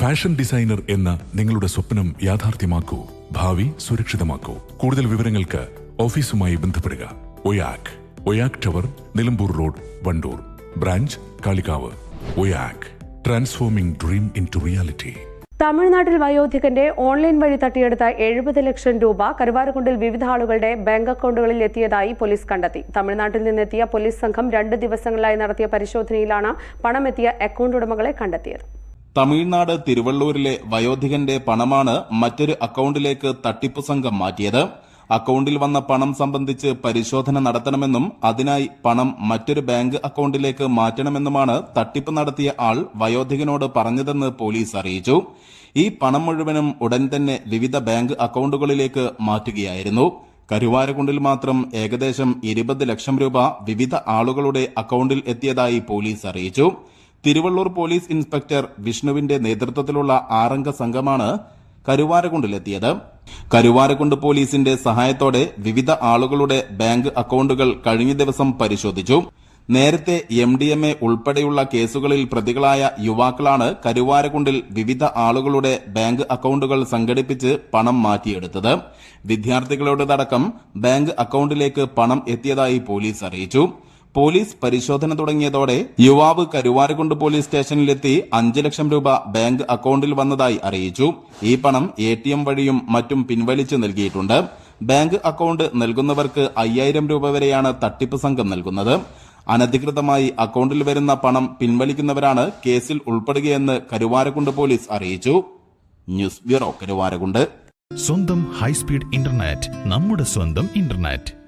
Fashion designer എന്ന നിങ്ങളുടെ സ്വപ്നം യാഥാർത്ഥ്യമാക്കൂ. ഭാവി സുരക്ഷിതമാക്കൂ. കൂടുതൽ വിവരങ്ങൾക്ക് ഓഫീസുമായി ബന്ധപ്പെടുക. Oyak. Oyak tower Nilambur road Wandoor. Branch Kalikavu. Oyak. Transforming dream into reality തമിഴ്നാട്ടിൽ വയോധികന്റെ ഓൺലൈൻ വഴി തട്ടിയെടുത്ത എഴുപത് ലക്ഷം രൂപ കരുവാരക്കുണ്ടിൽ വിവിധ ആളുകളുടെ ബാങ്ക് അക്കൗണ്ടുകളിൽ എത്തിയതായി പോലീസ് കണ്ടെത്തി. തമിഴ്നാട്ടിൽ നിന്നെത്തിയ പോലീസ് സംഘം രണ്ട് ദിവസങ്ങളിലായി നടത്തിയ പരിശോധനയിലാണ് പണമെത്തിയ അക്കൗണ്ട് ഉടമകളെ കണ്ടെത്തിയത്. തമിഴ്നാട് തിരുവള്ളൂരിലെ വയോധികന്റെ പണമാണ് മറ്റൊരു അക്കൌണ്ടിലേക്ക് തട്ടിപ്പ് സംഘം മാറ്റിയത്. അക്കൌണ്ടിൽ വന്ന പണം സംബന്ധിച്ച് പരിശോധന നടത്തണമെന്നും അതിനായി പണം മറ്റൊരു ബാങ്ക് അക്കൌണ്ടിലേക്ക് മാറ്റണമെന്നുമാണ് തട്ടിപ്പ് നടത്തിയ ആൾ വയോധികനോട് പറഞ്ഞതെന്ന് പോലീസ് അറിയിച്ചു. ഈ പണം മുഴുവനും ഉടൻ തന്നെ വിവിധ ബാങ്ക് അക്കൌണ്ടുകളിലേക്ക് മാറ്റുകയായിരുന്നു. കരുവാരക്കുണ്ടിൽ മാത്രം ഏകദേശം ഇരുപത് ലക്ഷം രൂപ വിവിധ ആളുകളുടെ അക്കൌണ്ടിൽ എത്തിയതായി പോലീസ് അറിയിച്ചു. തിരുവള്ളൂർ പോലീസ് ഇൻസ്പെക്ടർ വിഷ്ണുവിന്റെ നേതൃത്വത്തിലുള്ള ആറംഗ സംഘമാണ് കരുവാരക്കുണ്ടിലെത്തിയത് കരുവാരക്കുണ്ട് പോലീസിന്റെ സഹായത്തോടെ വിവിധ ആളുകളുടെ ബാങ്ക് അക്കൌണ്ടുകൾ കഴിഞ്ഞ ദിവസം പരിശോധിച്ചു. നേരത്തെ എം ഡി എം എ ഉൾപ്പെടെയുള്ള കേസുകളിൽ പ്രതികളായ യുവാക്കളാണ് കരുവാരക്കുണ്ടിൽ വിവിധ ആളുകളുടെ ബാങ്ക് അക്കൌണ്ടുകൾ സംഘടിപ്പിച്ച് പണം മാറ്റിയെടുത്തത്. വിദ്യാർത്ഥികളുടേതടക്കം ബാങ്ക് അക്കൌണ്ടിലേക്ക് പണം എത്തിയതായി പോലീസ് അറിയിച്ചു. പോലീസ് പരിശോധന തുടങ്ങിയതോടെ യുവാവ് കരുവാരക്കുണ്ട് പോലീസ് സ്റ്റേഷനിലെത്തി അഞ്ച് ലക്ഷം രൂപ ബാങ്ക് അക്കൌണ്ടിൽ വന്നതായി അറിയിച്ചു. ഈ പണം എ വഴിയും മറ്റും പിൻവലിച്ചു നൽകിയിട്ടുണ്ട്. ബാങ്ക് അക്കൌണ്ട് നൽകുന്നവർക്ക് അയ്യായിരം രൂപ വരെയാണ് തട്ടിപ്പ് സംഘം നൽകുന്നത്. അനധികൃതമായി അക്കൌണ്ടിൽ വരുന്ന പണം പിൻവലിക്കുന്നവരാണ് കേസിൽ ഉൾപ്പെടുകയെന്ന് കരുവാരക്കുണ്ട് പോലീസ് അറിയിച്ചു. ന്യൂസ് ബ്യൂറോ കരുവാരക്കുണ്ട് സ്വന്തം ഹൈസ്പീഡ് ഇന്റർനെറ്റ് നമ്മുടെ സ്വന്തം ഇന്റർനെറ്റ്.